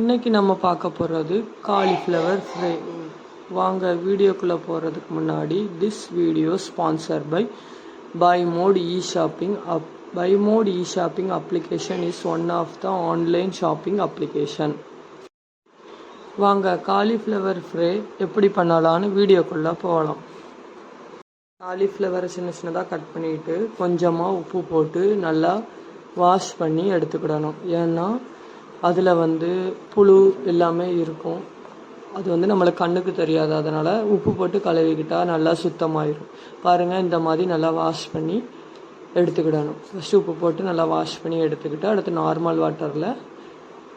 இன்றைக்கி நம்ம பார்க்க போகிறது காலிஃப்ளவர் ஃப்ரை வாங்க வீடியோக்குள்ளே போகிறதுக்கு முன்னாடி this video sponsor by by mode e shopping app by mode e shopping application is one of the online shopping application வாங்க காலிஃப்ளவர் ஃப்ரை எப்படி பண்ணலான்னு வீடியோக்குள்ளே போகலாம் காலிஃப்ளவரை சின்ன சின்னதாக கட் பண்ணிட்டு கொஞ்சமாக உப்பு போட்டு நல்லா வாஷ் பண்ணி எடுத்துக்கிடணும். ஏன்னா அதில் வந்து புழு எல்லாமே இருக்கும். அது வந்து நம்மளுக்கு கண்ணுக்கு தெரியாது. அதனால் உப்பு போட்டு கழுவிக்கிட்டால் நல்லா சுத்தமாயிரும். பாருங்கள் இந்த மாதிரி நல்லா வாஷ் பண்ணி எடுத்துக்கிடணும். ஃபஸ்ட்டு உப்பு போட்டு நல்லா வாஷ் பண்ணி எடுத்துக்கிட்டு அடுத்து நார்மல் வாட்டரில்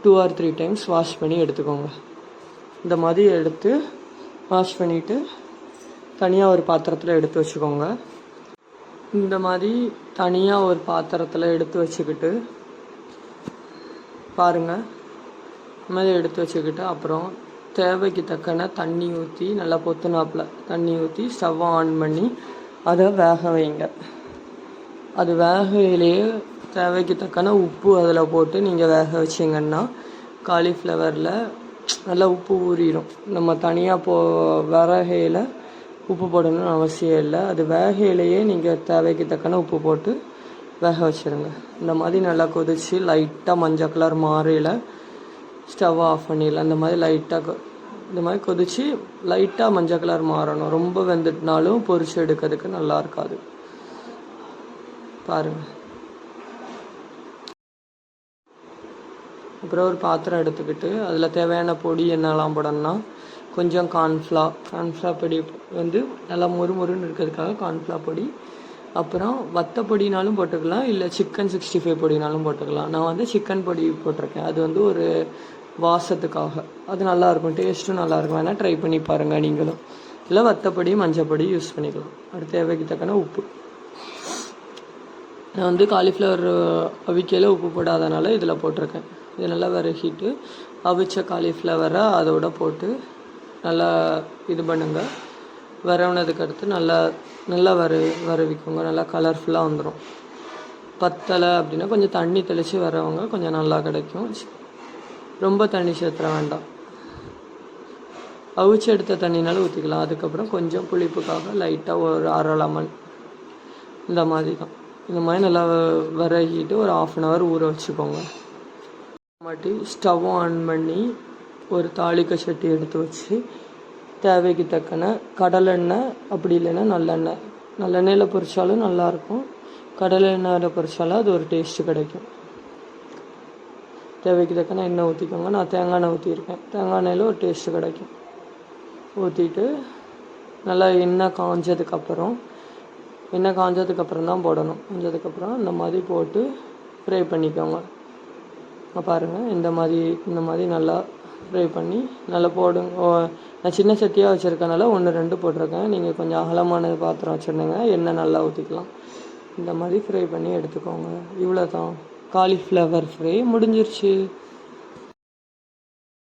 two or three times wash பண்ணி எடுத்துக்கோங்க. இந்த மாதிரி எடுத்து வாஷ் பண்ணிவிட்டு தனியாக ஒரு பாத்திரத்தில் எடுத்து வச்சுக்கோங்க. இந்த மாதிரி தனியாக ஒரு பாத்திரத்தில் எடுத்து வச்சுக்கிட்டு பாருங்கள் இந்த மாதிரி எடுத்து வச்சுக்கிட்டு அப்புறம் தேவைக்கு தக்கன தண்ணி ஊற்றி நல்லா பொத்துனாப்பில். தண்ணி ஊற்றி ஸ்டவ் ஆன் பண்ணி அதை வேக வைங்க. அது வேகையிலேயே தேவைக்கு தக்கன உப்பு அதில் போட்டு நீங்கள் வேக வச்சிங்கன்னா காலிஃப்ளவரில் நல்லா உப்பு ஊறிடும். நம்ம தனியாக போ வரகையில் உப்பு போடணும்னு அவசியம் இல்லை. அது வேகையிலேயே நீங்கள் தேவைக்கு தக்கன உப்பு போட்டு வேக வச்சுருங்க. இந்த மாதிரி நல்லா கொதிச்சு லைட்டாக மஞ்சள் கலர் மாறையில் ஸ்டவ் ஆஃப் பண்ணிடலாம். இந்த மாதிரி லைட்டாக இந்த மாதிரி கொதிச்சு லைட்டாக மஞ்சள் கலர் மாறணும். ரொம்ப வெந்துட்டுனாலும் பொரிச்சு எடுக்கிறதுக்கு நல்லா இருக்காது. பாருங்கள் அப்புறம் ஒரு பாத்திரம் எடுத்துக்கிட்டு அதில் தேவையான பொடி என்னெல்லாம் போடணும்னா கொஞ்சம் கார்ன்ஃப்ளா கார்ன்ஃப்ளா பொடி வந்து நல்லா மொறு மொறுன்னு இருக்கிறதுக்காக கார்ன்ஃப்ளா பொடி அப்புறம் வத்த பொடினாலும் போட்டுக்கலாம் இல்லை சிக்கன் சிக்ஸ்டி ஃபைவ் பொடினாலும் போட்டுக்கலாம். நான் வந்து சிக்கன் பொடி போட்டிருக்கேன். அது வந்து ஒரு வாசத்துக்காக. அது நல்லாயிருக்கும் டேஸ்ட்டும் நல்லாயிருக்கும். வேணால் ட்ரை பண்ணி பாருங்கள் நீங்களும். இல்லை வத்தப்பொடி மஞ்சப்பொடி யூஸ் பண்ணிக்கலாம். அடுத்த தேவைக்கு தக்கன உப்பு. நான் வந்து காலிஃப்ளவர் அவிக்கையில் உப்பு போடாதனால இதில் போட்டிருக்கேன். இது நல்லா விறகிட்டு அவிச்ச காலிஃப்ளவரை அதோட போட்டு நல்லா இது பண்ணுங்கள் வரவுனதுக்கு அடுத்து நல்லா நல்லா வர வரவிக்கோங்க நல்லா கலர்ஃபுல்லாக வந்துடும் பத்தலை அப்படின்னா கொஞ்சம் தண்ணி தெளித்து வரவங்க கொஞ்சம் நல்லா கிடைக்கும். ரொம்ப தண்ணி சேர்த்துற வேண்டாம். அவிச்சு எடுத்த தண்ணினாலும் ஊற்றிக்கலாம் அதுக்கப்புறம் கொஞ்சம் புளிப்புக்காக லைட்டாக ஒரு அரை லெமன் இந்த மாதிரி தான் இந்த மாதிரி நல்லா விறகிட்டு ஒரு ஆஃப் அன் ஹவர் ஊற வச்சுக்கோங்க. மாட்டி ஸ்டவ் ஆன் பண்ணி ஒரு தாளிக்க சட்டி எடுத்து வச்சு தேவைக்கு தக்கன கடலெண்ணெய் அப்படி இல்லைன்னா நல்லெண்ணெய். நல்லெண்ணெயில் பொரிச்சாலும் நல்லாயிருக்கும். கடலை எண்ணெயில் பொரிச்சாலும் அது ஒரு டேஸ்ட்டு கிடைக்கும். தேவைக்கு தக்கன எண்ணெய் ஊற்றிக்கோங்க நான் தேங்காய் எண்ணெய் ஊற்றிருக்கேன் தேங்காய் எண்ணெயில் ஒரு டேஸ்ட்டு கிடைக்கும். ஊற்றிட்டு நல்லா எண்ணெய் காஞ்சதுக்கப்புறம் எண்ணெய் காஞ்சதுக்கப்புறம் தான் போடணும். காஞ்சதுக்கப்புறம் இந்த மாதிரி போட்டு ஃப்ரை பண்ணிக்கோங்க. பாருங்கள் இந்த மாதிரி இந்த மாதிரி நல்லா ஃப்ரை பண்ணி நல்லா போடுங்க நான் சின்ன சட்டியாக வச்சுருக்கனால ஒன்று ரெண்டு போட்டிருக்கேன். நீங்கள் கொஞ்சம் அகலமான பாத்திரம் வச்சுருந்தீங்க எண்ணெய் நல்லா ஊற்றிக்கலாம் இந்த மாதிரி ஃப்ரை பண்ணி எடுத்துக்கோங்க. இவ்வளோ தான் காலிஃப்ளவர் ஃப்ரை முடிஞ்சிருச்சு.